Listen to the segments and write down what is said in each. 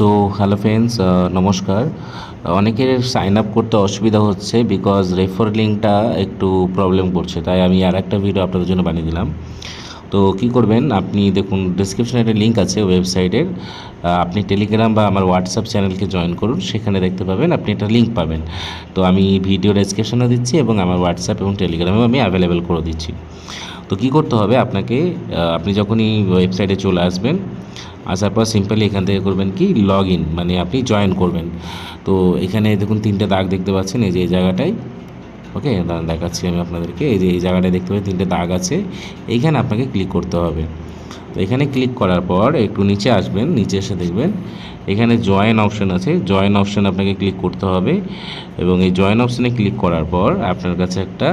So hello friends নমস্কার। অনেকের sign up করতে অসুবিধা হচ্ছে বিকজ রেফার লিঙ্কটা একটু প্রবলেম করছে, তাই আমি আর একটা ভিডিও আপনাদের জন্য বানিয়ে দিলাম। তো কি করবেন, আপনি দেখুন ডিসক্রিপশনে একটা লিঙ্ক আছে ওয়েবসাইটের আপনি টেলিগ্রাম বা আমার হোয়াটসঅ্যাপ চ্যানেলকে জয়েন করুন, সেখানে দেখতে পাবেন আপনি একটা লিঙ্ক পাবেন। তো আমি ভিডিও ডেসক্রিপশনে দিচ্ছি এবং আমার হোয়াটসঅ্যাপ এবং টেলিগ্রামেও আমি অ্যাভেলেবেল করে দিচ্ছি। তো কি করতে হবে? আপনাকে আপনি যখনই ওয়েবসাইটে চলে আসবেন, আসার পর সিম্পলি এখান থেকে করবেন কি? লগ ইন মানে আপনি জয়েন করবেন। তো এখানে দেখুন তিনটে দাগ দেখতে পাচ্ছেন, এই যে এই জায়গাটায়। ওকে দেখাচ্ছি আমি আপনাদেরকে। এই যে এই জায়গাটায় দেখতে পাচ্ছি তিনটে দাগ আছে। এইখানে আপনাকে ক্লিক করতে হবে। তো এখানে ক্লিক করার পর একটু নিচে আসবেন, নিচে এসে দেখবেন এখানে জয়েন অপশন আছে। জয়েন অপশন আপনাকে ক্লিক করতে হবে এবং এই জয়েন অপশানে ক্লিক করার পর আপনার কাছে একটা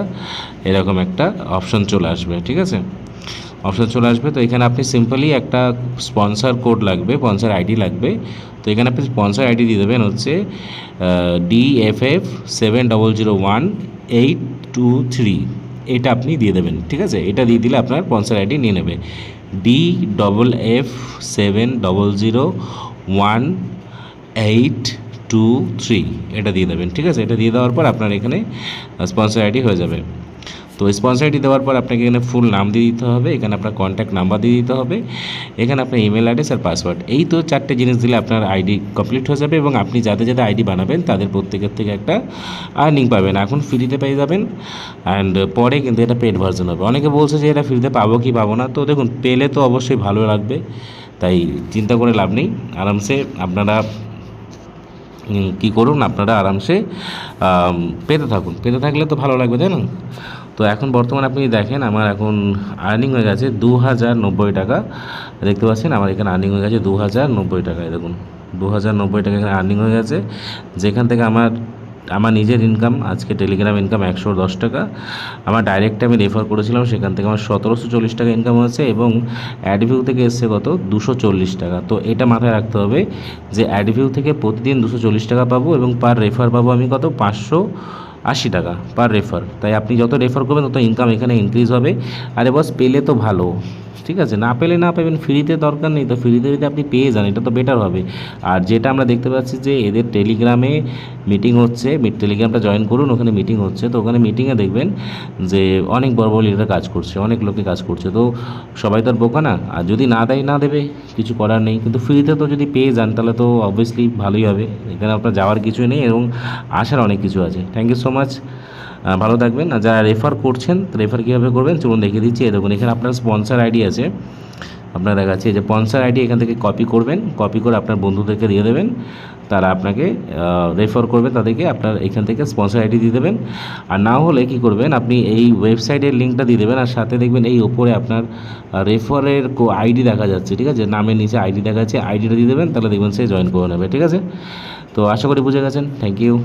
এরকম একটা অপশন চলে আসবে, ঠিক আছে? অপশন চলে আসবে। তো এখানে আপনি সিম্পলি একটা স্পন্সর কোড লাগবে স্পন্সার আইডি লাগবে। তো এখানে আপনি স্পন্সর আইডি দিয়ে দেবেন হচ্ছে D F F seven double zero one eight two three এটা আপনি দিয়ে দেবেন, ঠিক আছে? এটা দিয়ে দিলে আপনার স্পন্সর আইডি নিয়ে নেবে। D double F seven double zero one eight two three এটা দিয়ে দেবেন, ঠিক আছে? এটা দিয়ে দেওয়ার পর আপনার এখানে স্পন্সর আইডি হয়ে যাবে। তো স্পন্সর আইডি দেওয়ার পর আপনাকে এখানে ফুল নাম দিয়ে দিতে হবে, এখানে আপনার কন্ট্যাক্ট নাম্বার দিয়ে দিতে হবে, এখানে আপনার ইমেল অ্যাড্রেস আর পাসওয়ার্ড এই তো চারটে জিনিস দিলে আপনার আইডি কমপ্লিট হয়ে যাবে এবং আপনি যাদের যাদের আইডি বানাবেন, তাদের প্রত্যেকের থেকে একটা আর্নিং পাবেন। এখন ফ্রিতে পেয়ে যাবেন অ্যান্ড পরে কিন্তু এটা পেড ভার্জন হবে। অনেকে বলছে যে এটা ফ্রিতে পাবো কি পাবো না। তো দেখুন, পেলে তো অবশ্যই ভালো লাগবে, তাই চিন্তা করে লাভ নেই। আরামসে আপনারা কী করুন, আপনারা আরামসে পেতে থাকুন। পেতে থাকলে তো ভালো লাগবে, তাই না? তো এখন বর্তমানে আপনি দেখেন আমার এখন আর্নিং হয়ে গেছে দু হাজার নব্বই টাকা। দেখতে পাচ্ছেন আমার এখানে আর্নিং হয়ে গেছে দু হাজার নব্বই টাকায় দেখুন। দু হাজার নব্বই টাকা এখানে আর্নিং হয়ে গেছে। যেখান থেকে আমার আমার নিজের ইনকাম আজকে টেলিগ্রাম ইনকাম একশো দশ টাকা। আমার ডাইরেক্ট আমি রেফার করেছিলাম, সেখান থেকে আমার সতেরোশো চল্লিশ টাকা ইনকাম হয়েছে এবং অ্যাডভিউ থেকে এসছে কত? দুশো চল্লিশ টাকা। তো এটা মাথায় রাখতে হবে যে অ্যাডভিউ থেকে প্রতিদিন দুশো চল্লিশ টাকা পাবো এবং পার রেফার পাবো আমি কত? পাঁচশো আশি টাকা পার রেফার তাই আপনি যত রেফার করবেন, তত ইনকাম এখানে ইনক্রিজ হবে। আরে বস পেলে তো ভালো। ঠিক আছে? না পেলে না পাবেন, ফ্রিতে দরকার নেই। তো ফ্রিতে যদি আপনি পেয়ে যান, এটা তো বেটার হবে। আর যেটা আমরা দেখতে পাচ্ছি যে এদের টেলিগ্রামে মিটিং হচ্ছে টেলিগ্রামটা জয়েন করুন, ওখানে মিটিং হচ্ছে। তো ওখানে মিটিংয়ে দেখবেন যে অনেক বড় বড় লিডার কাজ করছে, অনেক লোকে কাজ করছে। তো সবাই তো আর বোকা না? আর যদি না দেয়, না দেবে, কিছু করার নেই। কিন্তু ফ্রিতে তো যদি পেয়ে যান, তাহলে তো অবভিয়াসলি ভালোই হবে। এখানে আপনার যাওয়ার কিছুই নেই এবং আসার অনেক কিছু আছে। থ্যাংক ইউ সো মাচ ভালো থাকবেন। আর যারা রেফার করছেন রেফার কীভাবে করবেন, চলুন দেখিয়ে দিচ্ছি। দেখুন, এখানে আপনার স্পন্সার আইডি আছে। আপনার এই যে স্পন্সার আইডি এখান থেকে কপি করবেন। কপি করে আপনার বন্ধুদেরকে দিয়ে দেবেন। তারা আপনাকে রেফার করবে, তাদেরকে আপনার এখান থেকে স্পন্সর আইডি দিয়ে দেবেন। আর না হলে কি করবেন, আপনি এই ওয়েবসাইটের লিঙ্কটা দিয়ে দেবেন। আর সাথে দেখবেন এই ওপরে আপনার রেফারের আইডি দেখা যাচ্ছে, ঠিক আছে? নামের নিচে আইডি দেখা যাচ্ছে আইডিটা দিয়ে দেবেন, তাহলে দেখবেন সে জয়েন করে নেবে, ঠিক আছে? তো আশা করি বুঝে গেছেন। Thank you